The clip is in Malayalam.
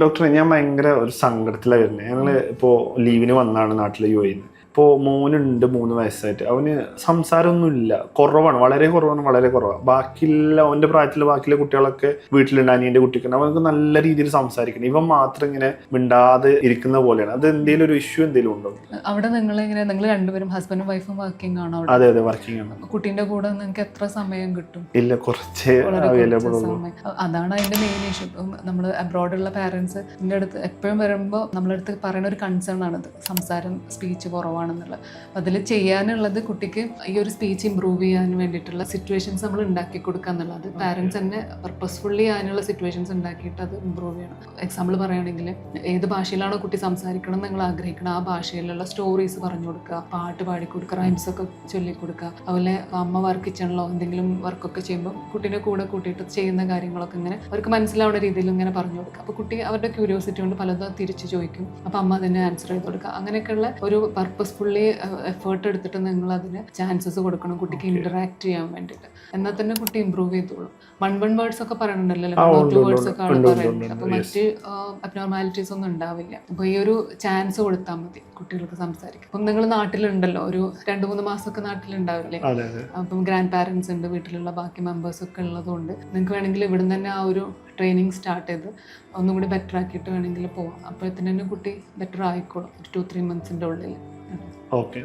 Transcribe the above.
ഡോക്ടറെ ഞാൻ ഭയങ്കര ഒരു സങ്കടത്തിലാണ് വരുന്നത് ഞങ്ങൾ ഇപ്പോൾ ലീവിന് വന്നാണ് നാട്ടിൽ യു എന്ന് ഇപ്പോൾ മോനുണ്ട് മൂന്ന് വയസ്സായിട്ട്. അവന് സംസാരമൊന്നുമില്ല. കുറവാണ്. വളരെ കുറവാണ്. വളരെ കുറവാണ്. ബാക്കിയുള്ള അവന്റെ പ്രായത്തിലെ ബാക്കിയുള്ള കുട്ടികളൊക്കെ വീട്ടിലുണ്ട്. അനിയന്റെ കുട്ടിക്കുണ്ട് അവർക്ക് നല്ല രീതിയിൽ സംസാരിക്കണം. ഇവൻ മാത്രം ഇങ്ങനെ മിണ്ടാതെ ഇരിക്കുന്ന പോലെയാണ്. അത് എന്തെങ്കിലും ഒരു ഇഷ്യൂ എന്തെങ്കിലും ഉണ്ടോ? അവിടെ നിങ്ങൾ എങ്ങനെ നിങ്ങൾ രണ്ടുപേരും ഹസ്ബൻഡും വൈഫും വർക്കിംഗ് ആണോ അതെ അതെ. വർക്കിംഗ് ആണ്. കുട്ടീന്റെ കൂടെ നിങ്ങൾക്ക് എത്ര സമയം കിട്ടും? ഇല്ല കുറച്ച് അവൈലബിൾ ഉള്ളൂ. അതാണ് അതിന്റെ മെയിൻ ഇഷ്യൂ നമ്മൾ അബ്രോഡുള്ള പാരൻസ് എന്റെ അടുത്ത് എപ്പോഴും വരുമ്പോൾ നമ്മളടുത്ത് പറയുന്ന ഒരു കൺസേൺ ആണ് സംസാരം സ്പീച്ച് കുറവാണെന്നുള്ളത് അതിൽ ചെയ്യാനുള്ളത് കുട്ടിക്ക് ഈ ഒരു സ്പീച്ച് ഇമ്പ്രൂവ് ചെയ്യാൻ വേണ്ടിയിട്ടുള്ള സിറ്റുവേഷൻസ് നമ്മൾ ഉണ്ടാക്കി കൊടുക്കുക എന്നുള്ളത്. പാരൻസ് തന്നെ പർപ്പസ്ഫുള്ളി അതിനുള്ള സിറ്റുവേഷൻസ് ഉണ്ടാക്കിയിട്ട് അത് ഇമ്പ്രൂവ് ചെയ്യണം. എക്സാമ്പിൾ പറയുകയാണെങ്കിൽ ഏത് ഭാഷയിലാണോ കുട്ടി സംസാരിക്കണം എന്ന് നിങ്ങൾ ആഗ്രഹിക്കണം ആ ഭാഷയിലുള്ള സ്റ്റോറീസ് പറഞ്ഞു കൊടുക്കുക പാട്ട് പാടിക്കൊടുക്കുക റൈംസ് ഒക്കെ ചൊല്ലിക്കൊടുക്കുക അതുപോലെ അമ്മ വർക്ക് കിച്ചണിലോ എന്തെങ്കിലും വർക്കൊക്കെ ചെയ്യുമ്പോൾ കുട്ടീനെ കൂടെ കൂട്ടിയിട്ട് ചെയ്യുന്ന കാര്യങ്ങളൊക്കെ ഇങ്ങനെ അവർക്ക് മനസ്സിലാവുന്ന രീതിയിൽ ഇങ്ങനെ പറഞ്ഞു കൊടുക്കുക. അപ്പോൾ കുട്ടി അവരുടെ ക്യൂരിയോസിറ്റി കൊണ്ട് പലതും തിരിച്ചു ചോദിക്കും. അപ്പോൾ അമ്മ അതിനെ ആൻസർ ചെയ്ത് കൊടുക്കുക. അങ്ങനെയൊക്കെയുള്ള ഒരു പർപ്പസ്ഫുള്ളി എഫേർട്ട് എടുത്തിട്ട് നിങ്ങൾ അതിന് ചാൻസസ് കൊടുക്കണം കുട്ടിക്ക് ഇന്ററാക്ട് ചെയ്യാൻ വേണ്ടിയിട്ട്. എന്നാൽ തന്നെ കുട്ടി ഇമ്പ്രൂവ് ചെയ്തോളും. വൺ വൺ വേർഡ്സ് ഒക്കെ പറയണുണ്ടല്ലോ ടു വേർഡ്സ് ഒക്കെ ആണ് പറയുന്നത്. അപ്പൊ അപ്പോൾ മറ്റ് അബ്നോർമാലിറ്റീസ് ഒന്നും ഉണ്ടാവില്ല. അപ്പോൾ ഈ ഒരു ചാൻസ് കൊടുത്താൽ മതി കുട്ടികൾക്ക് സംസാരിക്കും അപ്പം നിങ്ങൾ നാട്ടിലുണ്ടല്ലോ ഒരു രണ്ട് മൂന്ന് മാസമൊക്കെ നാട്ടിലുണ്ടാവില്ലേ? അപ്പം ഗ്രാൻഡ് പാരൻസ് ഉണ്ട് വീട്ടിലുള്ള ബാക്കി മെമ്പേഴ്സ് ഒക്കെ ഉള്ളതുകൊണ്ട് നിങ്ങൾക്ക് വേണമെങ്കിൽ ഇവിടെ തന്നെ ആ ഒരു ട്രെയിനിങ് സ്റ്റാർട്ട് ചെയ്ത് ഒന്നും കൂടി ബെറ്റർ ആക്കിയിട്ട് വേണമെങ്കിൽ പോവാം. അപ്പോഴത്തേന് തന്നെ കുട്ടി ബെറ്റർ ആയിക്കോളും ഒരു ടു ത്രീ മന്ത്സിന്റെ ഉള്ളിൽ ഓക്കെ